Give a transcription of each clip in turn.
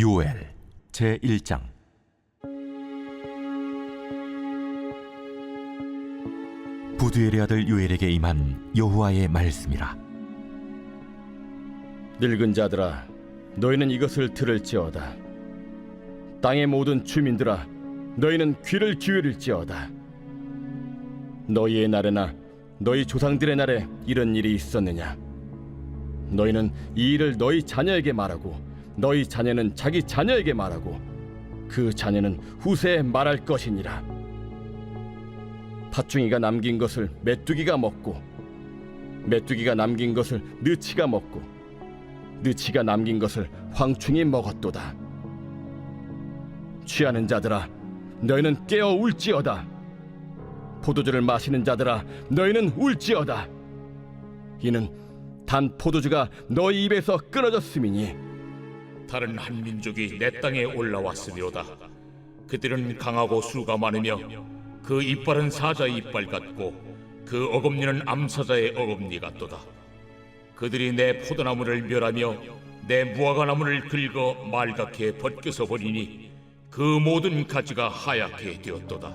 요엘 제 1장. 부두엘의 아들 요엘에게 임한 여호와의 말씀이라. 늙은 자들아 너희는 이것을 들을지어다. 땅의 모든 주민들아 너희는 귀를 기울일지어다. 너희의 날에나 너희 조상들의 날에 이런 일이 있었느냐? 너희는 이 일을 너희 자녀에게 말하고 너희 자녀는 자기 자녀에게 말하고 그 자녀는 후세에 말할 것이니라 팥중이가 남긴 것을 메뚜기가 먹고 메뚜기가 남긴 것을 느치가 먹고 느치가 남긴 것을 황충이 먹었도다. 취하는 자들아, 너희는 깨어 울지어다. 포도주를 마시는 자들아, 너희는 울지어다. 이는 단 포도주가 너희 입에서 끊어졌음이니 다른 한 민족이 내 땅에 올라왔으리로다. 그들은 강하고 수가 많으며 그 이빨은 사자의 이빨 같고 그 어금니는 암사자의 어금니 같도다. 그들이 내 포도나무를 멸하며 내 무화과나무를 긁어 말갛게 벗겨서 버리니 그 모든 가지가 하얗게 되었도다.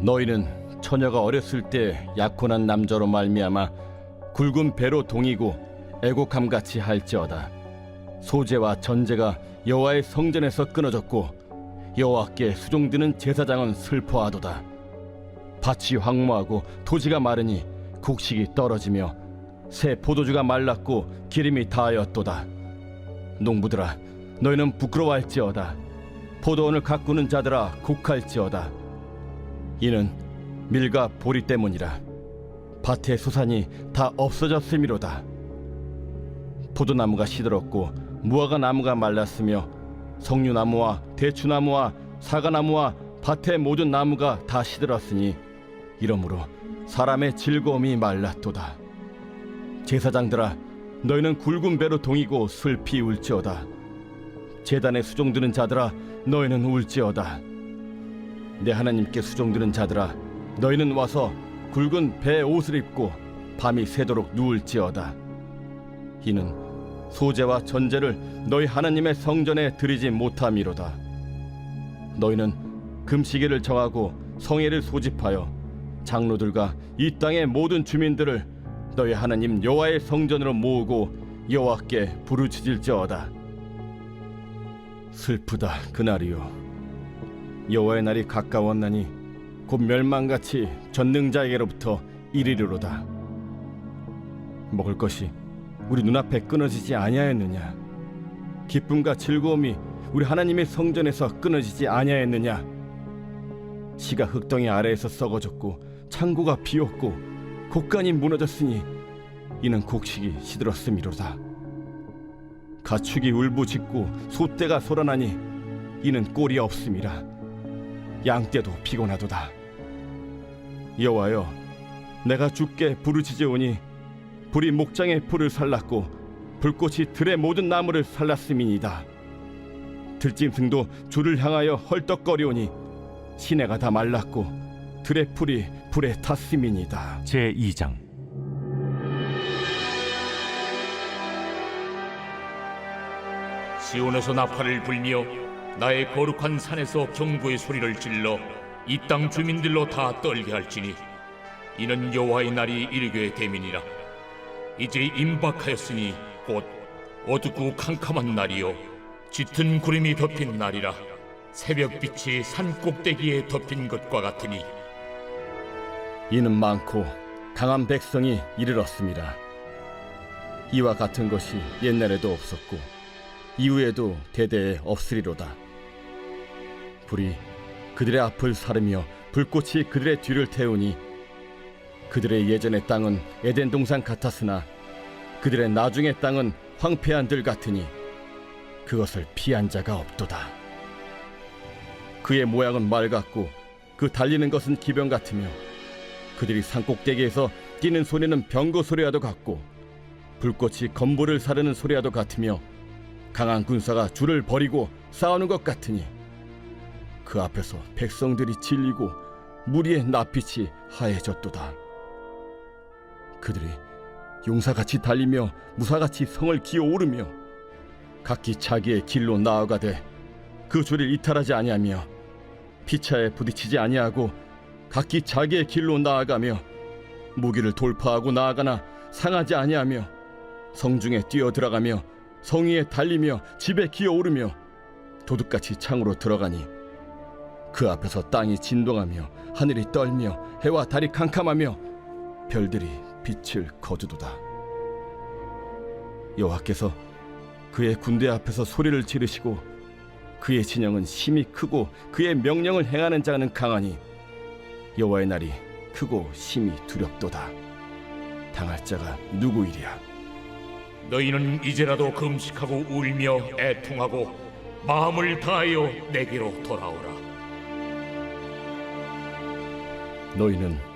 너희는 처녀가 어렸을 때 약혼한 남자로 말미암아 굵은 배로 동이고 애곡함 같이 할지어다. 소재와 전제가 여호와의 성전에서 끊어졌고 여호와께 수종드는 제사장은 슬퍼하도다. 밭이 황무하고 토지가 마르니 곡식이 떨어지며 새 포도주가 말랐고 기름이 다하였도다. 농부들아, 너희는 부끄러워할지어다. 포도원을 가꾸는 자들아, 곡할지어다. 이는 밀과 보리 때문이라. 밭의 소산이 다 없어졌음이로다. 포도나무가 시들었고 무화과 나무가 말랐으며 석류나무와 대추나무와 사과나무와 밭의 모든 나무가 다 시들었으니 이러므로 사람의 즐거움이 말랐도다. 제사장들아 너희는 굵은 배로 동이고 슬피 울지어다. 제단에 수종드는 자들아 너희는 울지어다. 내 하나님께 수종드는 자들아 너희는 와서 굵은 배 옷을 입고 밤이 새도록 누울지어다. 이는 소재와 전제를 너희 하나님의 성전에 드리지 못함이로다. 너희는 금시계를 정하고 성회를 소집하여 장로들과 이 땅의 모든 주민들을 너희 하나님 여호와의 성전으로 모으고 여호와께 부르짖을지어다. 슬프다 그날이요. 여호와의 날이 가까웠나니 곧 멸망같이 전능자에게로부터 이르리로다. 먹을 것이 우리 눈앞에 끊어지지 아니하였느냐? 기쁨과 즐거움이 우리 하나님의 성전에서 끊어지지 아니하였느냐? 시가 흙덩이 아래에서 썩어졌고 창고가 비었고 곡간이 무너졌으니 이는 곡식이 시들었음이로다. 가축이 울부짖고 소떼가 소란하니 이는 꼴이 없음이라. 양떼도 피곤하도다. 여호와여, 내가 주께 부르짖으오니 불이 목장의 풀을 살랐고 불꽃이 들의 모든 나무를 살랐음이니이다. 들짐승도 주를 향하여 헐떡거리오니 시내가 다 말랐고 들의 풀이 불에 탔음이니이다. 제 2장 시온에서 나팔을 불며 나의 거룩한 산에서 경고의 소리를 질러 이 땅 주민들로 다 떨게 할지니 이는 여호와의 날이 이르게 됨이니라 이제 임박하였으니 곧 어둡고 캄캄한 날이요 짙은 구름이 덮인 날이라 새벽빛이 산 꼭대기에 덮인 것과 같으니 이는 많고 강한 백성이 이르렀습니다. 이와 같은 것이 옛날에도 없었고 이후에도 대대에 없으리로다. 불이 그들의 앞을 사르며 불꽃이 그들의 뒤를 태우니 그들의 예전의 땅은 에덴 동산 같았으나 그들의 나중의 땅은 황폐한 들 같으니 그것을 피한 자가 없도다. 그의 모양은 말 같고 그 달리는 것은 기병 같으며 그들이 산꼭대기에서 뛰는 소리는 병거 소리와도 같고 불꽃이 건보를 사르는 소리와도 같으며 강한 군사가 줄을 버리고 싸우는 것 같으니 그 앞에서 백성들이 질리고 무리의 낯빛이 하얘졌도다. 그들이 용사같이 달리며 무사같이 성을 기어오르며 각기 자기의 길로 나아가되 그 줄을 이탈하지 아니하며 피차에 부딪히지 아니하고 각기 자기의 길로 나아가며 무기를 돌파하고 나아가나 상하지 아니하며 성중에 뛰어 들어가며 성위에 달리며 집에 기어오르며 도둑같이 창으로 들어가니 그 앞에서 땅이 진동하며 하늘이 떨며 해와 달이 캄캄하며 별들이 빛을 거두도다. 여호와께서 그의 군대 앞에서 소리를 지르시고 그의 진영은 심히 크고 그의 명령을 행하는 자는 강하니 여호와의 날이 크고 심히 두렵도다. 당할 자가 누구이랴? 너희는 이제라도 금식하고 울며 애통하고 마음을 다하여 내게로 돌아오라. 너희는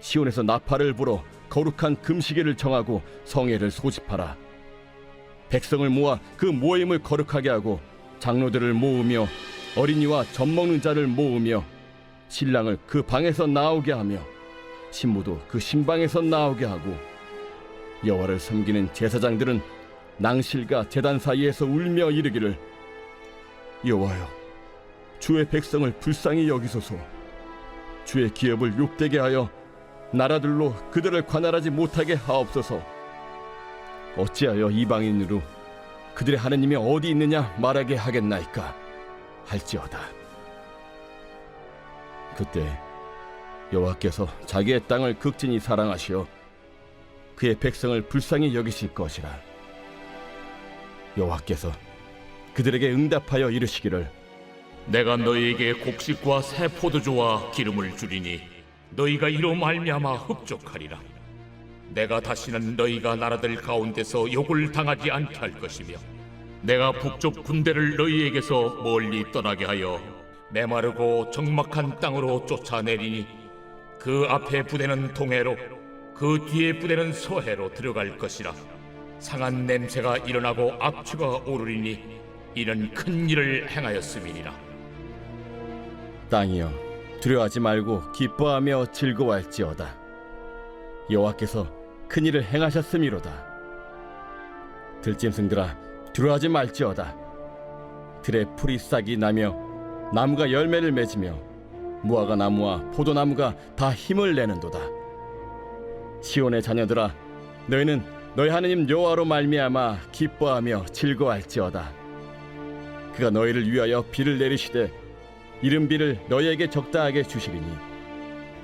시온에서 나팔을 불어 거룩한 금시계를 정하고 성회를 소집하라. 백성을 모아 그 모임을 거룩하게 하고 장로들을 모으며 어린이와 젖 먹는 자를 모으며 신랑을 그 방에서 나오게 하며 신부도 그 신방에서 나오게 하고 여호와를 섬기는 제사장들은 낭실과 제단 사이에서 울며 이르기를 여호와여 주의 백성을 불쌍히 여기소서 주의 기업을 욕되게 하여 나라들로 그들을 관할하지 못하게 하옵소서. 어찌하여 이방인으로 그들의 하느님이 어디 있느냐 말하게 하겠나이까 할지어다. 그때 여호와께서 자기의 땅을 극진히 사랑하시어 그의 백성을 불쌍히 여기실 것이라. 여호와께서 그들에게 응답하여 이르시기를 내가 너희에게 곡식과 새 포도주와 기름을 주리니 너희가 이로 말미암아 흡족하리라. 내가 다시는 너희가 나라들 가운데서 욕을 당하지 않게 할 것이며 내가 북쪽 군대를 너희에게서 멀리 떠나게 하여 메마르고 적막한 땅으로 쫓아내리니 그 앞에 부대는 동해로 그 뒤에 부대는 서해로 들어갈 것이라 상한 냄새가 일어나고 악취가 오르리니 이는 큰 일을 행하였음이니라 땅이여 두려워하지 말고 기뻐하며 즐거워할지어다. 여호와께서 큰 일을 행하셨음이로다. 들짐승들아 두려워하지 말지어다. 들에 풀이 싹이 나며 나무가 열매를 맺으며 무화과 나무와 포도나무가 다 힘을 내는도다. 시온의 자녀들아 너희는 너희 하느님 여호와로 말미암아 기뻐하며 즐거워할지어다. 그가 너희를 위하여 비를 내리시되 이른 비를 너희에게 적당하게 주시리니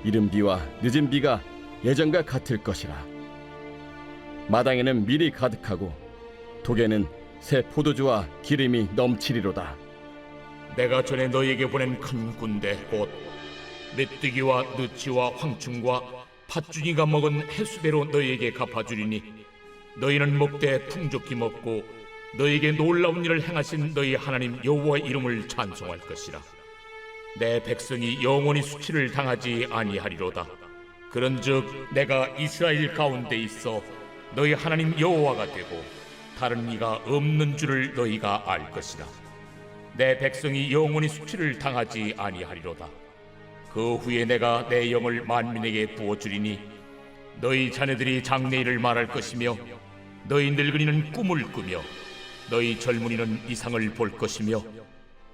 이른 비와 늦은 비가 예전과 같을 것이라. 마당에는 밀이 가득하고 독에는 새 포도주와 기름이 넘치리로다. 내가 전에 너희에게 보낸 큰 군대 곧 메뚜기와 느치와 황충과 팥준이가 먹은 해수대로 너희에게 갚아주리니 너희는 먹되 풍족히 먹고 너희에게 놀라운 일을 행하신 너희 하나님 여호와의 이름을 찬송할 것이라 내 백성이 영원히 수치를 당하지 아니하리로다 그런즉 내가 이스라엘 가운데 있어 너희 하나님 여호와가 되고 다른 이가 없는 줄을 너희가 알 것이다 내 백성이 영원히 수치를 당하지 아니하리로다. 그 후에 내가 내 영을 만민에게 부어 주리니 너희 자녀들이 장래일을 말할 것이며 너희 늙은이는 꿈을 꾸며 너희 젊은이는 이상을 볼 것이며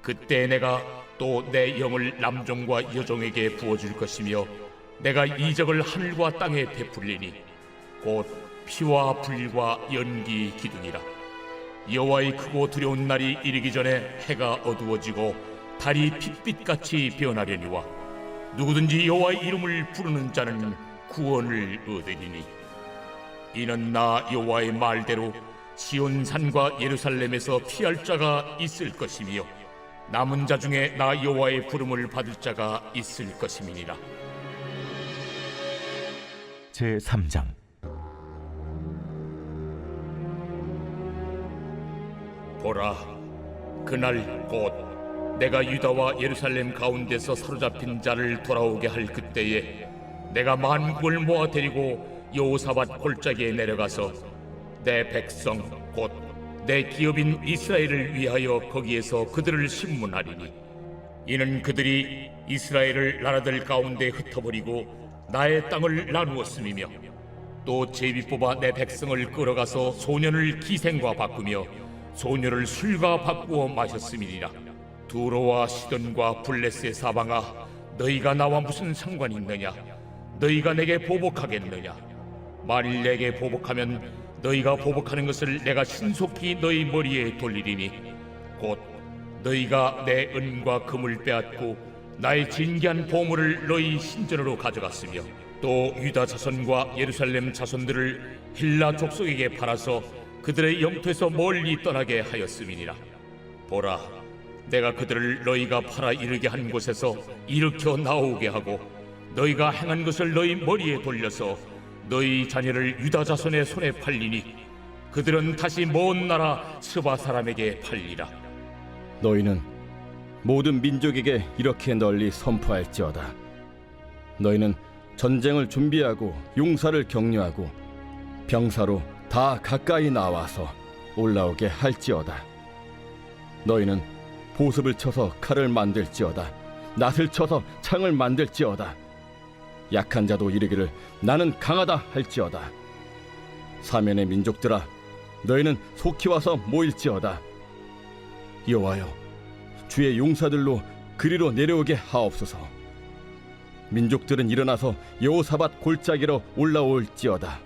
그때 내가 또 내 영을 남종과 여종에게 부어줄 것이며 내가 이적을 하늘과 땅에 베풀리니 곧 피와 불과 연기 기둥이라. 여호와의 크고 두려운 날이 이르기 전에 해가 어두워지고 달이 핏빛같이 변하려니와 누구든지 여호와의 이름을 부르는 자는 구원을 얻으리니 이는 나 여호와의 말대로 시온 산과 예루살렘에서 피할 자가 있을 것이며 남은 자 중에 나 여호와의 부름을 받을 자가 있을 것임이니라. 제 3장. 보라, 그날 곧 내가 유다와 예루살렘 가운데서 사로잡힌 자를 돌아오게 할 그때에 내가 만국을 모아 데리고 여호사밧 골짜기에 내려가서 내 백성 곧 내 기업인 이스라엘을 위하여 거기에서 그들을 신문하리니 이는 그들이 이스라엘을 나라들 가운데 흩어버리고 나의 땅을 나누었음이며 또 제비 뽑아 내 백성을 끌어가서 소년을 기생과 바꾸며 소녀를 술과 바꾸어 마셨음이니라. 두로와 시돈과 블레스의 사방아 너희가 나와 무슨 상관이 있느냐? 너희가 내게 보복하겠느냐? 만일 내게 보복하면 너희가 보복하는 것을 내가 신속히 너희 머리에 돌리리니 곧 너희가 내 은과 금을 빼앗고 나의 진귀한 보물을 너희 신전으로 가져갔으며 또 유다 자손과 예루살렘 자손들을 힐라 족속에게 팔아서 그들의 영토에서 멀리 떠나게 하였음이니라. 보라 내가 그들을 너희가 팔아 이르게 한 곳에서 일으켜 나오게 하고 너희가 행한 것을 너희 머리에 돌려서 너희 자녀를 유다 자손의 손에 팔리니 그들은 다시 먼 나라 스바 사람에게 팔리라 너희는 모든 민족에게 이렇게 널리 선포할지어다. 너희는 전쟁을 준비하고 용사를 격려하고 병사로 다 가까이 나와서 올라오게 할지어다. 너희는 보습을 쳐서 칼을 만들지어다. 낫을 쳐서 창을 만들지어다. 약한 자도 이르기를 나는 강하다 할지어다. 사면의 민족들아 너희는 속히 와서 모일지어다. 여호와여 주의 용사들로 그리로 내려오게 하옵소서. 민족들은 일어나서 여호사밧 골짜기로 올라올지어다.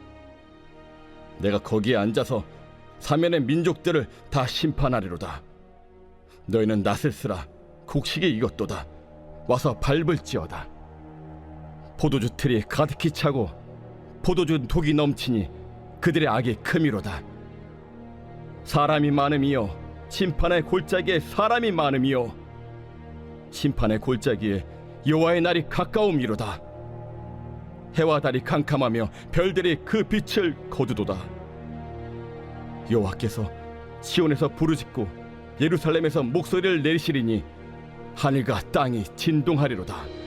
내가 거기에 앉아서 사면의 민족들을 다 심판하리로다. 너희는 낫을 쓰라. 곡식이 익었도다. 와서 밟을지어다 포도주 틀이 가득히 차고 포도주 독이 넘치니 그들의 악이 크미로다. 사람이 많음이여 심판의 골짜기에 사람이 많음이요 심판의 골짜기에 여호와의 날이 가까움이로다. 해와 달이 캄캄하며 별들이 그 빛을 거두도다. 여호와께서 시온에서 부르짖고 예루살렘에서 목소리를 내리시리니 하늘과 땅이 진동하리로다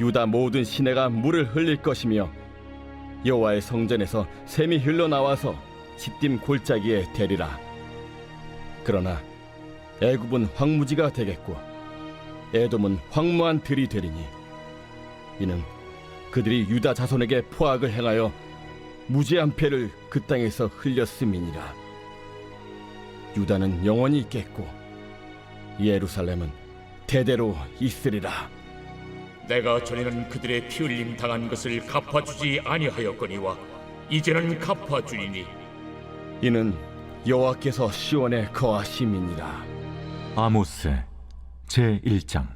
유다 모든 시내가 물을 흘릴 것이며 여호와의 성전에서 샘이 흘러나와서 집딤 골짜기에 대리라. 그러나 애굽은 황무지가 되겠고 에돔은 황무한 들이 되리니 이는 그들이 유다 자손에게 포악을 행하여 무지한 패를 그 땅에서 흘렸음이니라. 유다는 영원히 있겠고 예루살렘은 대대로 있으리라 내가 전에는 그들의 피 흘림 당한 것을 갚아주지 아니하였거니와 이제는 갚아주리니. 이는 여호와께서 시온에 거하심이니라. 아모스 제 1장.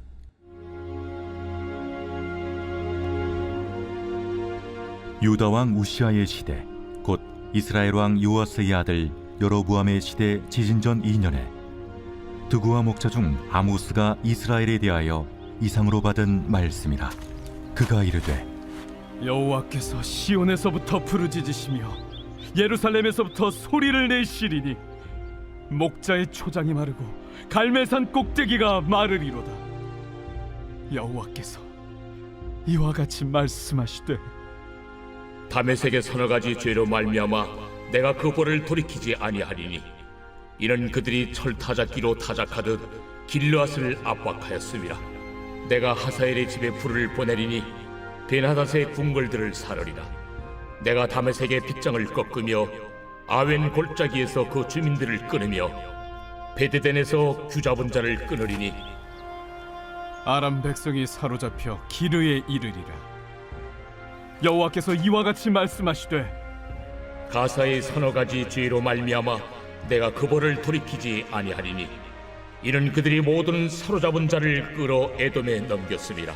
유다 왕 우시아의 시대 곧 이스라엘 왕 요아스의 아들 여로보암의 시대 지진전 2년에 드구와 목자 중 아모스가 이스라엘에 대하여 이상으로 받은 말씀이라. 그가 이르되 여호와께서 시온에서부터 부르짖으시며 예루살렘에서부터 소리를 내시리니 목자의 초장이 마르고 갈매산 꼭대기가 마르리로다. 여호와께서 이와 같이 말씀하시되 다메섹의 서너 가지 죄로 말미암아 내가 그 벌을 돌이키지 아니하리니 이는 그들이 철 타작기로 타작하듯 길르앗을 압박하였음이라 내가 하사엘의 집에 불을 보내리니 베나닷의 궁궐들을 사르리라. 내가 다메섹의 빗장을 꺾으며 아웬 골짜기에서 그 주민들을 끊으며 베데덴에서 규잡은 자를 끊으리니 아람 백성이 사로잡혀 기르에 이르리라. 여호와께서 이와 같이 말씀하시되 가사의 서너 가지 죄로 말미암아 내가 그 벌을 돌이키지 아니하리니 이는 그들이 모든 사로잡은 자를 끌어 에돔에 넘겼습니다.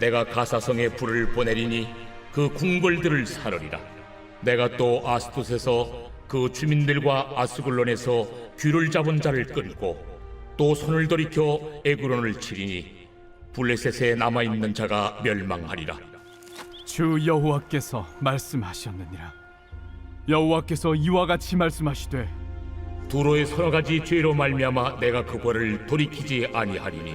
내가 가사성에 불을 보내리니 그 궁궐들을 사르리라. 내가 또 아스돗에서 그 주민들과 아스글론에서 귀를 잡은 자를 끌고 또 손을 돌이켜 에그론을 치리니 블레셋에 남아 있는 자가 멸망하리라. 주 여호와께서 말씀하셨느니라. 여호와께서 이와 같이 말씀하시되 두로의 서너 가지 죄로 말미암아 내가 그 벌을 돌이키지 아니하리니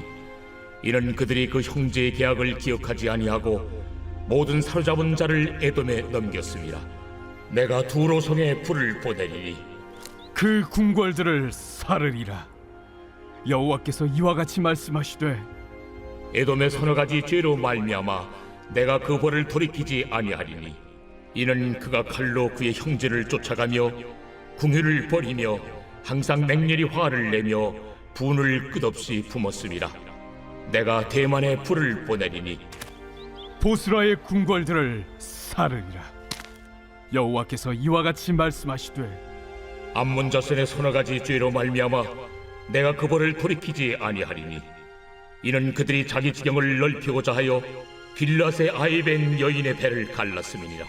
이는 그들이 그 형제의 계약을 기억하지 아니하고 모든 사로잡은 자를 에돔에 넘겼습니다. 내가 두로 성에 불을 보내리니 그 궁궐들을 사르리라. 여호와께서 이와 같이 말씀하시되 에돔의 서너 가지 죄로 말미암아 내가 그 벌을 돌이키지 아니하리니 이는 그가 칼로 그의 형제를 쫓아가며 궁유를 버리며 항상 맹렬히 화를 내며 분을 끝없이 품었습니다. 내가 대만에 불을 보내리니 보스라의 궁궐들을 사르리라. 여호와께서 이와 같이 말씀하시되 암몬 자손의 서너 가지 죄로 말미암아 내가 그 벌을 돌이키지 아니하리니 이는 그들이 자기 지경을 넓히고자 하여 빌라세 아이벤 여인의 배를 갈랐음이니라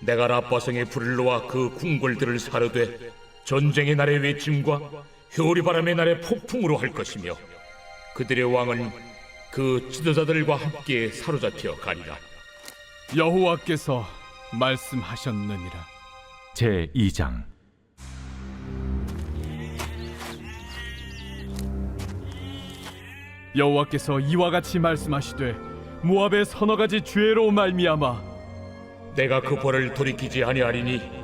내가 라빠성의 불을 놓아 그 궁궐들을 사르되 전쟁의 날의 외침과 효리 바람의 날의 폭풍으로 할 것이며 그들의 왕은 그 지도자들과 함께 사로잡혀 가리라 여호와께서 말씀하셨느니라. 제 2장 여호와께서 이와 같이 말씀하시되 모압의 서너 가지 죄로 말미암아 내가 그 벌을 돌이키지 아니하리니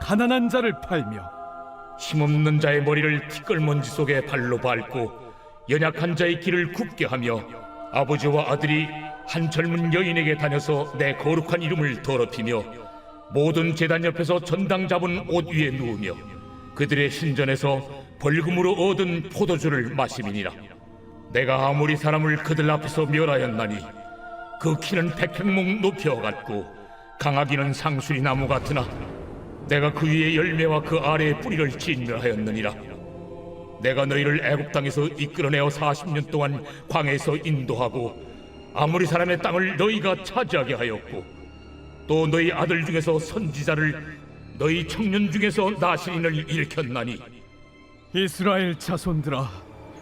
가난한 자를 팔며 힘없는 자의 머리를 티끌먼지 속에 발로 밟고 연약한 자의 길을 굽게 하며 아버지와 아들이 한 젊은 여인에게 다녀서 내 거룩한 이름을 더럽히며 모든 제단 옆에서 전당 잡은 옷 위에 누우며 그들의 신전에서 벌금으로 얻은 포도주를 마심이니라. 내가 아무리 사람을 그들 앞에서 멸하였나니 그 키는 백행목 높여 같고 강하기는 상수리 나무 같으나 내가 그 위에 열매와 그 아래에 뿌리를 진멸하였느니라. 내가 너희를 애굽 땅에서 이끌어내어 40년 동안 광에서 인도하고 아무리 사람의 땅을 너희가 차지하게 하였고 또 너희 아들 중에서 선지자를 너희 청년 중에서 나시린을 일으켰나니. 이스라엘 자손들아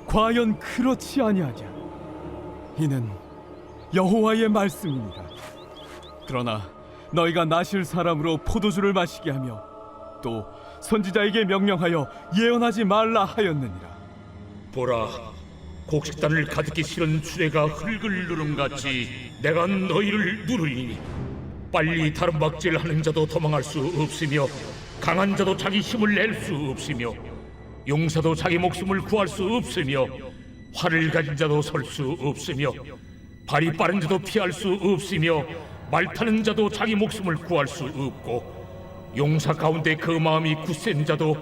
과연 그렇지 아니하냐? 이는 여호와의 말씀이니라 그러나 너희가 나실 사람으로 포도주를 마시게 하며 또 선지자에게 명령하여 예언하지 말라 하였느니라. 보라 곡식단을 가득히 실은 수레가 흙을 누름같이 내가 너희를 누르리니 빨리 다른 박질하는 자도 도망할 수 없으며 강한 자도 자기 힘을 낼 수 없으며 용사도 자기 목숨을 구할 수 없으며 활을 가진 자도 설 수 없으며 발이 빠른 자도 피할 수 없으며 말 타는 자도 자기 목숨을 구할 수 없고 용사 가운데 그 마음이 굳센 자도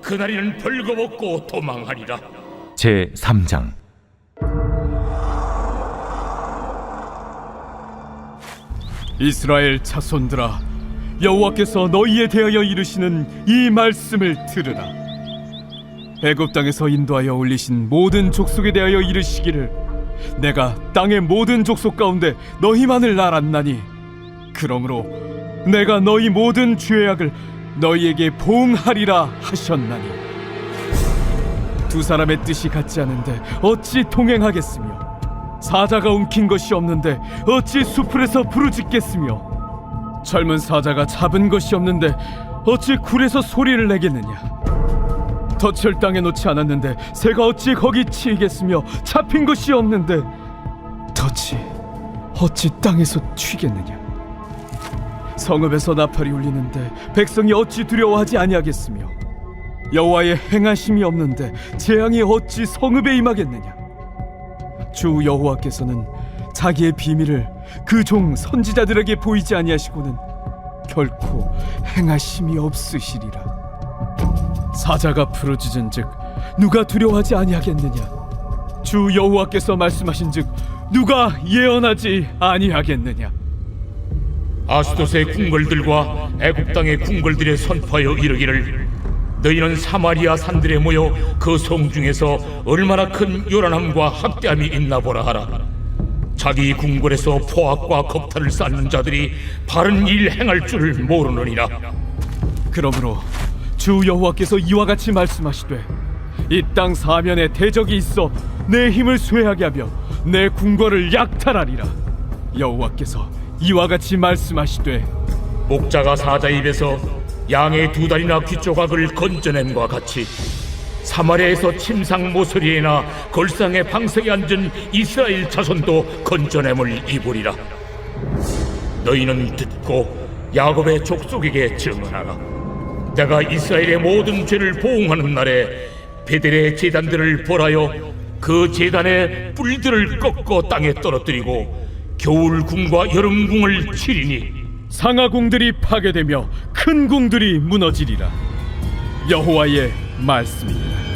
그날에는 벌거벗고 도망하리라. 제 3장. 이스라엘 자손들아 여호와께서 너희에 대하여 이르시는 이 말씀을 들으라. 애굽 땅에서 인도하여 올리신 모든 족속에 대하여 이르시기를 내가 땅의 모든 족속 가운데 너희만을 알았나니 그러므로 내가 너희 모든 죄악을 너희에게 보응하리라 하셨나니. 두 사람의 뜻이 같지 않은데 어찌 동행하겠으며? 사자가 움킨 것이 없는데 어찌 수풀에서 부르짖겠으며? 젊은 사자가 잡은 것이 없는데 어찌 굴에서 소리를 내겠느냐? 덫을 땅에 놓지 않았는데 새가 어찌 거기 치이겠으며 잡힌 것이 없는데 덫이 어찌 땅에서 튀겠느냐 성읍에서 나팔이 울리는데 백성이 어찌 두려워하지 아니하겠으며 여호와의 행하심이 없는데 재앙이 어찌 성읍에 임하겠느냐? 주 여호와께서는 자기의 비밀을 그 종 선지자들에게 보이지 아니하시고는 결코 행하심이 없으시리라. 사자가 부르짖은즉 누가 두려워하지 아니하겠느냐? 주 여호와께서 말씀하신즉 누가 예언하지 아니하겠느냐 아스돗의 궁궐들과 애굽 땅의 궁궐들에 선포하여 이르기를 너희는 사마리아 산들에 모여 그성 중에서 얼마나 큰 요란함과 학대함이 있나 보라 하라. 자기 궁궐에서 포악과 겁탈을 쌓는 자들이 바른 일 행할 줄을 모르느니라. 그러므로 주 여호와께서 이와 같이 말씀하시되 이 땅 사면에 대적이 있어 내 힘을 쇠하게 하며 내 궁궐을 약탈하리라. 여호와께서 이와 같이 말씀하시되 목자가 사자 입에서 양의 두 다리나 귀 조각을 건져냄과 같이 사마리아에서 침상 모서리에나 걸상의 방석에 앉은 이스라엘 자손도 건져냄을 입으리라. 너희는 듣고 야곱의 족속에게 증언하라. 내가 이스라엘의 모든 죄를 보응하는 날에 베델의 제단들을 벌하여 그 제단의 뿔들을 꺾어 땅에 떨어뜨리고 겨울 궁과 여름 궁을 치리니 상하궁들이 파괴되며 큰 궁들이 무너지리라. 여호와의 말씀입니다